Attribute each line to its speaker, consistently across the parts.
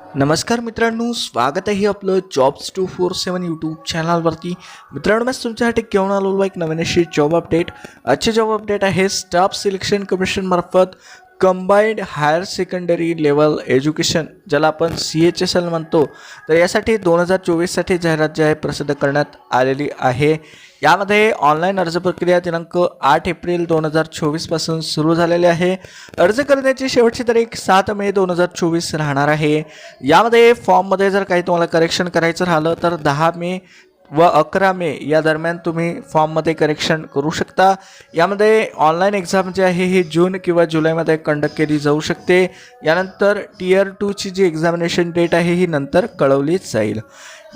Speaker 1: नमस्कार मित्रांनो स्वागत आहे आपलं jobs two four seven YouTube चॅनलवरती मित्रांनो मी तुमच्यासाठी घेऊन आलो एक नवीन अशी जॉब अपडेट आजचे जॉब अपडेट आहे staff selection कमिशनमार्फत combined higher secondary level education ज्याला आपण सी एच एस एल म्हणतो तर यासाठी दोन हजार चोवीससाठी जाहिरात जी आहे प्रसिद्ध करण्यात आलेली आहे. यामध्ये ऑनलाईन अर्ज प्रक्रिया दिनांक आठ एप्रिल दोन हजार चोवीसपासून सुरू झालेली आहे. अर्ज करण्याची शेवटची तारीख सात मे दोन हजार चोवीस राहणार आहे. यामध्ये फॉर्ममध्ये जर काही तुम्हाला करेक्शन करायचं राहिलं तर दहा मे व अकरा मे या दरम्यान तुम्ही फॉर्ममध्ये करेक्शन करू शकता. यामध्ये ऑनलाईन एक्झाम जी आहे ही जून किंवा जुलैमध्ये कंडक्ट केली जाऊ शकते. यानंतर टीयर टूची जी एक्झामिनेशन डेट आहे ही नंतर कळवली जाईल.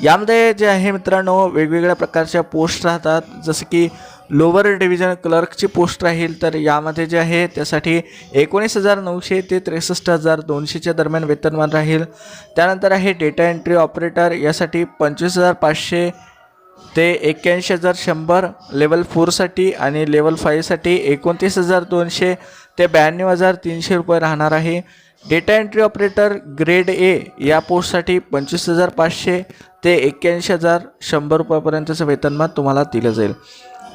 Speaker 1: यामध्ये जे आहे मित्रांनो वेगवेगळ्या प्रकारच्या पोस्ट राहतात. जसं की लोअर डिव्हिजन क्लर्कची पोस्ट राहील तर यामध्ये जे आहे त्यासाठी एकोणीस हजार नऊशे ते त्रेसष्ट हजार दोनशेच्या दरम्यान वेतनमान राहील. त्यानंतर आहे डेटा एंट्री ऑपरेटर यासाठी पंचवीस हजार पाचशे ते एक्क्याऐंशी हजार शंभर लेवल फोरसाठी आणि लेवल फाईव्हसाठी एकोणतीस हजार दोनशे ते ब्याण्णव हजार तीनशे रुपये राहणार आहे. Data entry operator grade A या पोस्टसाठी पंचवीस हजार पाचशे ते एक्क्याऐंशी हजार शंभर रुपयापर्यंतचं वेतनमान तुम्हाला दिलं जाईल.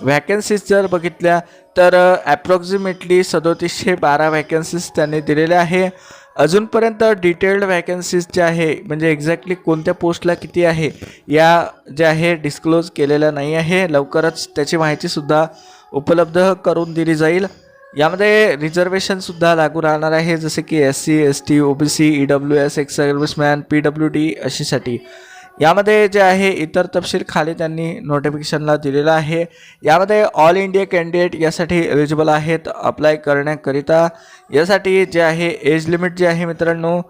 Speaker 1: व्हॅकन्सीज जर बघितल्या तर ॲप्रॉक्झिमेटली सदोतीसशे बारा व्हॅकन्सीज त्यांनी दिलेल्या आहे. अजूनपर्यंत डिटेल्ड व्हॅकन्सीज जे आहे म्हणजे एक्झॅक्टली कोणत्या पोस्टला किती आहे या जे आहे डिस्क्लोज केलेल्या नाही आहे. लवकरच त्याची माहितीसुद्धा उपलब्ध करून दिली जाईल. यामध्ये रिझर्वेशनसुद्धा लागू राहणार आहे जसे की S C S T O B C E W S ex serviceman P W D अशीसाठी. यामध्ये जे आहे इतर तपशील खाली त्यांनी नोटिफिकेशनला दिलेलं आहे. यामध्ये ऑल इंडिया कॅन्डिडेट यासाठी एलिजिबल आहेत अप्लाय करण्याकरिता. यासाठी जे आहे एज लिमिट जे आहे मित्रांनो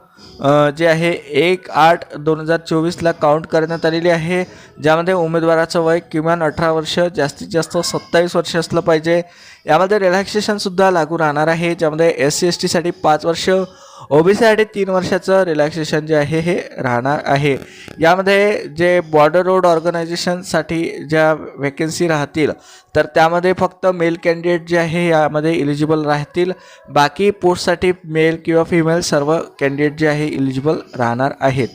Speaker 1: जे आहे एक आठ दोन हजार चोवीसला काउंट करण्यात आलेली आहे. ज्यामध्ये उमेदवाराचं वय किमान अठरा वर्ष जास्तीत जास्त सत्तावीस वर्ष असलं पाहिजे. यामध्ये रिलॅक्सेशनसुद्धा लागू राहणार आहे ज्यामध्ये एस सी एस टीसाठी पाच वर्ष ओबीसीसाठी तीन वर्षाचं रिलॅक्सेशन जे आहे हे राहणार आहे. यामध्ये जे बॉर्डर रोड ऑर्गनायझेशनसाठी ज्या वेकेन्सी राहतील तर त्यामध्ये फक्त मेल कॅन्डिडेट जे आहे यामध्ये इलिजिबल राहतील. बाकी पोस्टसाठी मेल किंवा फिमेल सर्व कॅन्डिडेट जे आहे इलिजिबल राहणार आहेत.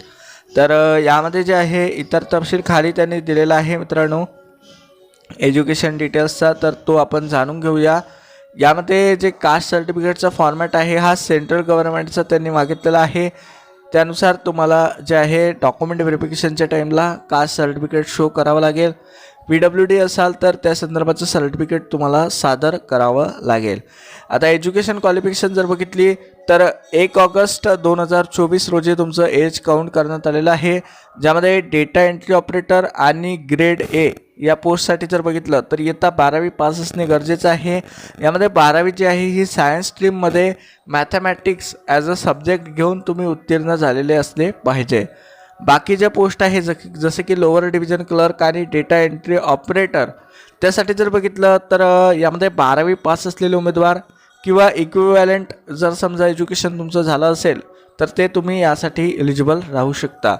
Speaker 1: तर यामध्ये जे आहे इतर तपशील खाली त्यांनी दिलेला आहे मित्रांनो. एज्युकेशन डिटेल्सचा तर तो आपण जाणून घेऊया. यामध्ये जे कास्ट सर्टिफिकेटचा फॉर्मॅट आहे हा सेंट्रल गव्हर्नमेंटचा त्यांनी मागितलेला आहे. त्यानुसार तुम्हाला जे आहे डॉक्युमेंट व्हेरिफिकेशनच्या टाईमला कास्ट सर्टिफिकेट शो करावं लागेल. पी डब्ल्यू डी असाल तर त्या संदर्भाचं सर्टिफिकेट तुम्हाला सादर करावं लागेल. आता एज्युकेशन क्वालिफिकेशन जर बघितली तर एक ऑगस्ट दोन हजार चोवीस रोजी तुमचं एज काउंट करण्यात आलेलं आहे. ज्यामध्ये डेटा एंट्री ऑपरेटर आणि ग्रेड ए या पोस्टसाठी जर बघितलं तर इयत्ता बारावी पास असणे गरजेचं आहे. यामध्ये बारावी जी आहे ही सायन्स स्ट्रीममध्ये मॅथमॅटिक्स ॲज अ सब्जेक्ट घेऊन तुम्ही उत्तीर्ण झालेले असले पाहिजे. बाकी ज्या पोस्ट आहे ज जसे की लोअर डिव्हिजन क्लर्क आणि डेटा एंट्री ऑपरेटर त्यासाठी जर बघितलं तर यामध्ये बारावी पास असलेले उमेदवार किंवा इक्विवॅलेंट जर समजा एज्युकेशन तुमचं झालं असेल तर ते तुम्ही यासाठी एलिजिबल राहू शकता.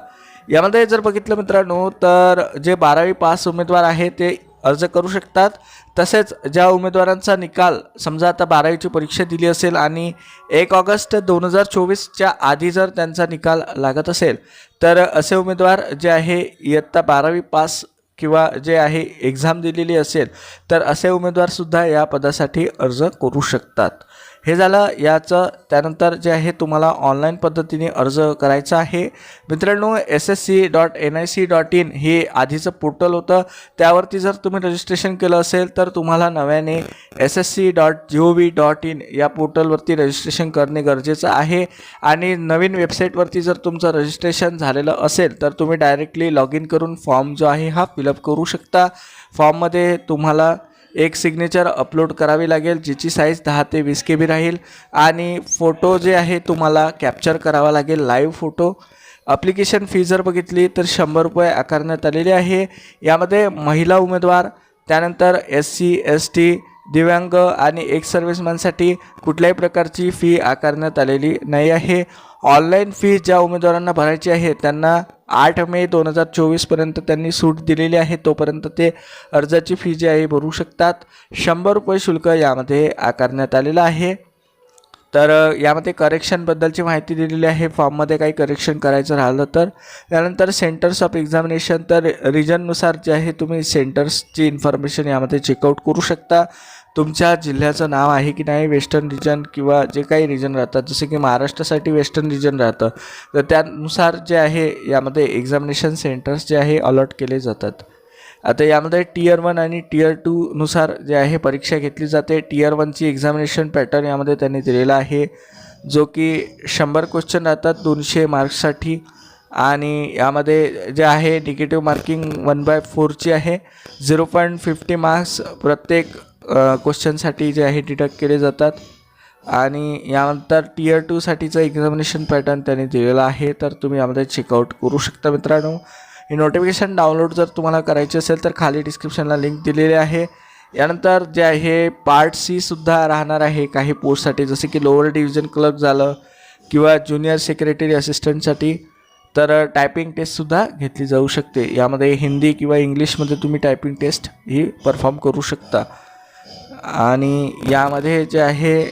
Speaker 1: यामध्ये जर बघितलं मित्रांनो तर जे बारावी पास उमेदवार आहे ते अर्ज करू शकतात. तसेच ज्या उमेदवारांचा निकाल समजा आता बारावीची परीक्षा दिली असेल आणि एक ऑगस्ट दोन हजार चोवीसच्या आधी जर त्यांचा निकाल लागत असेल तर असे उमेदवार जे आहे इयत्ता बारावी पास किंवा जे आहे एक्झाम दिलेली असेल तर असे उमेदवारसुद्धा या पदासाठी अर्ज करू शकतात. हे झालं. याचं त्यानंतर जे आहे तुम्हाला ऑनलाईन पद्धतीने अर्ज करायचा आहे. मित्रांनो S S C dot N I C dot in हे आधीचं पोर्टल होतं. त्यावरती जर तुम्ही रजिस्ट्रेशन केलं असेल तर तुम्हाला नव्याने S S C dot G O V dot in या पोर्टलवरती रजिस्ट्रेशन करणे गरजेचं आहे. आणि नवीन वेबसाईटवरती जर तुमचं रजिस्ट्रेशन झालेलं असेल तर तुम्ही डायरेक्टली लॉग इन करून फॉर्म जो आहे हा फिलअप करू शकता. फॉर्ममध्ये तुम्हाला एक सिग्नेचर अपलोड करावी लागेल जिची साईज दहा ते वीस के बी राहील. आणि फोटो जे आहे तुम्हाला कॅप्चर करावा लागेल लाईव्ह फोटो अप्लिकेशन फी जर बघितली तर शंभर रुपये आकारण्यात आलेली आहे. यामध्ये महिला उमेदवार त्यानंतर एस सी एस टी दिव्यांग आणि एक्स सर्व्हिसमॅनसाठी कुठल्याही प्रकारची फी आकारण्यात आलेली नाही आहे. ऑनलाईन फी ज्या उमेदवारांना भरायची आहे त्यांना आठ मे दोन हजार चोवीसपर्यंत त्यांनी सूट दिलेली आहे. तोपर्यंत ते अर्जाची फी जी आहे भरू शकतात. शंभर रुपये शुल्क यामध्ये आकारण्यात आलेलं आहे. तर यामध्ये करेक्शनबद्दलची माहिती दिलेली आहे. फॉर्ममध्ये काही करेक्शन करायचं राहिलं तर. त्यानंतर सेंटर्स ऑफ एक्झामिनेशन तर रिजननुसार जे आहे तुम्ही सेंटर्सची इन्फॉर्मेशन यामध्ये चेकआउट करू शकता. तुमच्या जिल्ह्याचं नाव आहे की नाही वेस्टर्न रिजन किंवा जे काही रिजन राहतात जसे की महाराष्ट्रासाठी वेस्टर्न रिजन राहतं तर त्यानुसार जे आहे यामध्ये एक्झामिनेशन सेंटर्स जे आहे अलॉट केले जातात. आता यामध्ये टियर वन आणि टियर टूनुसार जे आहे परीक्षा घेतली जाते. टियर वनची एक्झामिनेशन पॅटर्न यामध्ये त्यांनी दिलेला आहे जो की शंभर क्वेश्चन राहतात दोनशे मार्क्ससाठी. आणि यामध्ये जे आहे निगेटिव्ह मार्किंग वन बाय फोरची आहे. झिरो पॉईंट फिफ्टी मार्क्स प्रत्येक क्वेश्चनसाठी जे आहे डिडक्ट केले जातात. आणि यानंतर टीयर टूसाठीचं एक्झामिनेशन पॅटर्न त्यांनी दिलेला आहे. तर तुम्ही यामध्ये चेकआउट करू शकता मित्रांनो. हे नोटिफिकेशन डाउनलोड जर तुम्हाला करायची असेल तर खाली डिस्क्रिप्शनला लिंक दिलेली आहे. यानंतर जे आहे पार्ट सीसुद्धा राहणार आहे काही पोस्टसाठी जसे की लोअर डिव्हिजन क्लर्क झालं किंवा ज्युनियर सेक्रेटरी असिस्टंटसाठी तर टायपिंग टेस्टसुद्धा घेतली जाऊ शकते. यामध्ये हिंदी किंवा इंग्लिशमध्ये तुम्ही टायपिंग टेस्ट ही परफॉर्म करू शकता. आणि यामध्ये जे आहे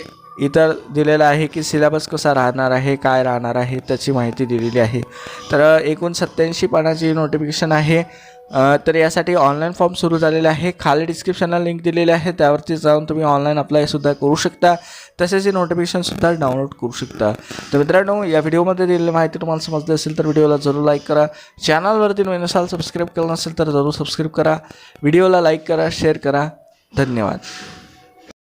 Speaker 1: इतर दिलेलं आहे की सिलेबस कसा राहणार आहे काय राहणार आहे त्याची माहिती दिलेली आहे. तर एकूण सत्याऐंशी पानाची नोटिफिकेशन आहे. तर यासाठी ऑनलाईन फॉर्म सुरू झालेले आहे. खाली डिस्क्रिप्शनला लिंक दिलेली आहे. त्यावरती जाऊन तुम्ही ऑनलाईन अप्लायसुद्धा करू शकता. तसेच हे नोटिफिकेशनसुद्धा डाउनलोड करू शकता. तर मित्रांनो या व्हिडिओमध्ये दिलेली माहिती तुम्हाला समजली असेल तर व्हिडिओला जरूर लाईक करा. चॅनलवरती नवीन असाल सबस्क्राईब केलं नसेल तर जरूर सबस्क्राईब करा. व्हिडिओला लाईक करा शेअर करा. धन्यवाद.